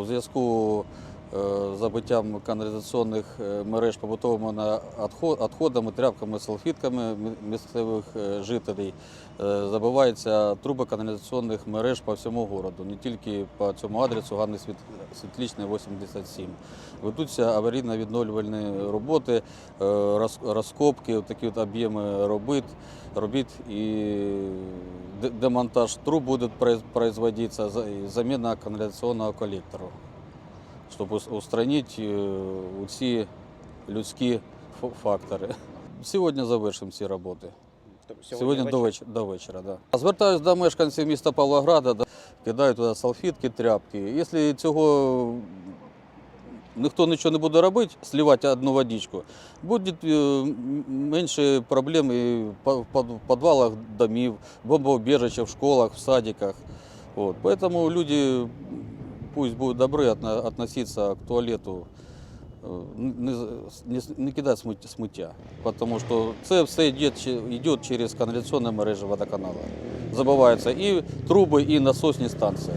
uz Irsku забиттям каналізаційних е, мереж побутовими відходами, тряпками, салфетками мі- місцевих е, жителей е, забиваються труби каналізаційних мереж по всьому городу, не тільки по цьому адресу Ганни Світ- Світличної, 87. Ведуться аварійно-відновлювальні роботи, е, розкопки, такі от об'єми робіт, робіт і демонтаж труб буде произ- производиться, за- і заміна каналізаційного колектора, щоб устранити е, ці людські фактори. Сьогодні завершимо ці роботи. Сьогодні, до, вечора, до вечора, да. Звертаюся до мешканців міста Павлограда, да, кидаю туди салфетки, тряпки. Якщо цього ніхто нічого не буде робити, слівати одну водичку, буде е, менше проблем і в по- в підвалах домів, бомбоубежища в школах, в садиках. Поэтому люди пусть будут добры относиться к туалету, э, не, не, с- не кидати смут- сміття, тому що це все идет, идет через канализационные мережи водоканала. Забываются и трубы, и насосные станції.